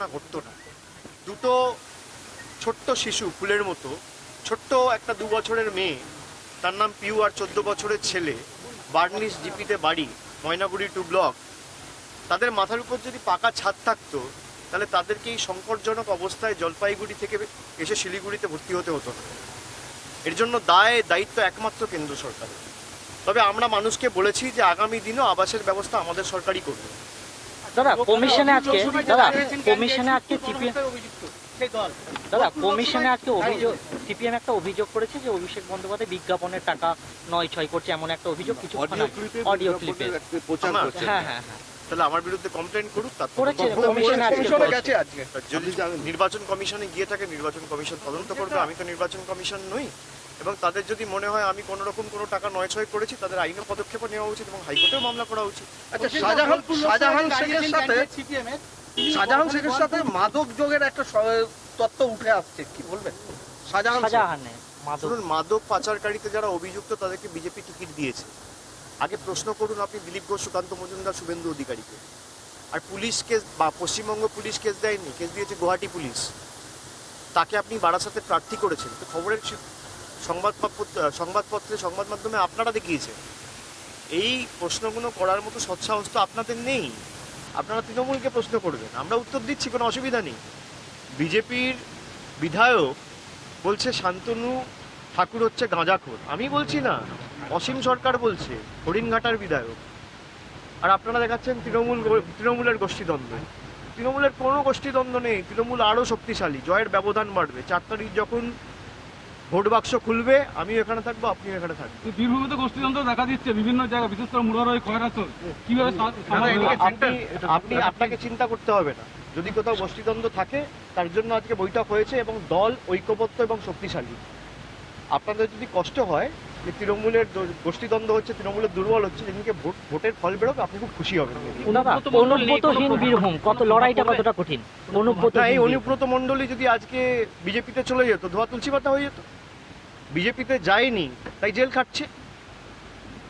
ঘটনা ঘটতো না। দুটো ছোট্ট শিশু ফুলের মতো, ছোট্ট একটা দু বছরের মেয়ে, তার নাম পিউ আর চোদ্দ বছরের ছেলে বার্নিস জিপিতে বাড়ি, ময়নাগুড়ি টু ব্লক। তাদের মাথার উপর যদি পাকা ছাদ থাকতো, তাহলে তাদেরকে এই সংকটজনক অবস্থায় জলপাইগুড়ি থেকে এসে শিলিগুড়িতে ভর্তি হতে হতো না। এর জন্য দায়, দায়িত্ব একমাত্র কেন্দ্র সরকারের। তবে আমরা মানুষকে বলেছি যে আগামী দিনও আবাসের ব্যবস্থা আমাদের সরকারই করবে। দাদা কমিশনে আজকে দাদা কমিশনে আজকে সিপিএম দাদা কমিশনে আজকে অভিযোগ সিপিএম একটা অভিযোগ করেছে যে অভিষেক বন্দ্যোপাধ্যায় বিজ্ঞাপনের টাকা নয় ছয় করছে এমন একটা অভিযোগ কিছু অডিও ক্লিপে প্রচার করছে। হ্যাঁ হ্যাঁ। হ্যাঁ তাহলে আমার বিরুদ্ধে কমপ্লেন করুক তার করেছে কমিশনে আজকে কমিশনে করেছে। গেছে আজকে। যদি নির্বাচন কমিশনে গিয়ে থাকে নির্বাচন কমিশন তদন্ত করবে। আমি তো নির্বাচন কমিশন নই। এবং তাদের যদি মনে হয় আমি কোনো রকম কোনো টাকা নয় ছয় করেছি তাদের আইনি পদক্ষেপ নেওয়া উচিত এবং হাইকোর্টেও মামলা করা উচিত। আচ্ছা শাহজাহান শাহজাহান শেখের সাথে শাহজাহান শেখের সাথে মাদক যোগের একটা তত্ত্ব উঠে আসছে কি বলবেন? শাহজাহান। শাহজাহানে মাদক মাদক পাচারকারীতে যারা অভিযুক্ত তাদেরকে বিজেপি টিকিট দিয়েছে। আগে প্রশ্ন করুন আপনি দিলীপ ঘোষ সুকান্ত মজুমদার শুভেন্দু অধিকারীকে। আর পুলিশ কেস বা পশ্চিমবঙ্গ পুলিশ কেস দেয়নি কেস দিয়েছে গুয়াহাটি পুলিশ। তাকে আপনি বারাসাতে প্রার্থী করেছেন। তো খবরের সংবাদপত্র, সংবাদপত্রে সংবাদ মাধ্যমে আপনারা দেখিয়েছেন। এই প্রশ্নগুলো করার মতো সৎসাহস তো আপনাদের নেই। আপনারা তৃণমূলকে প্রশ্ন করবেন। আমরা উত্তর দিচ্ছি, কোনো অসুবিধা নেই। বিজেপির বিধায়ক বলছে, শান্তনু ঠাকুর হচ্ছে গাঁজাখোর। আমি বলছি না, অসীম সরকার বলছে, হরিণঘাটার বিধায়ক। আর আপনারা দেখাচ্ছেন তৃণমূল তৃণমূলের গোষ্ঠীদ্বন্দ্ব। তৃণমূলের কোনো গোষ্ঠীদ্বন্দ্ব নেই। তৃণমূল আরও শক্তিশালী, জয়ের ব্যবধান বাড়বে। চার তারিখ যখন ভোট বাক্স খুলবে আমি এখানে থাকব আপনি এখানে থাকবেন। বীরভূমিতে গোষ্ঠীতন্ত্র দেখা দিচ্ছে বিভিন্ন জায়গায় বিশেষ করে মুরারই খয়রাসর কীভাবে আপনি আপনাকে চিন্তা করতে হবে না। যদি কোথাও গোষ্ঠীদ্বন্দ্ব থাকে তার জন্য আজকে বৈঠক হয়েছে এবং দল ঐক্যবদ্ধ এবং শক্তিশালী। আপনাদের যদি কষ্ট হয় যে তৃণমূলের গোষ্ঠীদ্বন্দ্ব হচ্ছে তৃণমূলের দুর্বল হচ্ছে যেদিনকে ভোট ভোটের ফল বেরোবে আপনি খুব খুশি হবেন। অনুব্রতহীন বীরভূম কত লড়াইটা কতটা কঠিন? না এই অনুব্রত মণ্ডলী যদি আজকে বিজেপিতে চলে যেত ধোয়া তুলসী পাতা হয়ে যেত বিজেপিতে যায়নি তাই জেল খাটছে।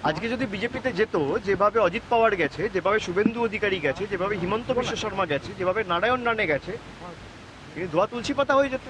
আজকে যদি বিজেপিতে যেত যেভাবে অজিত পাওয়ার গেছে যেভাবে শুভেন্দু অধিকারী গেছে যেভাবে হিমন্ত বিশ্ব শর্মা গেছে যেভাবে নারায়ণ রানে গেছে তিনি ধোয়া তুলসী পাতা হয়ে যেত।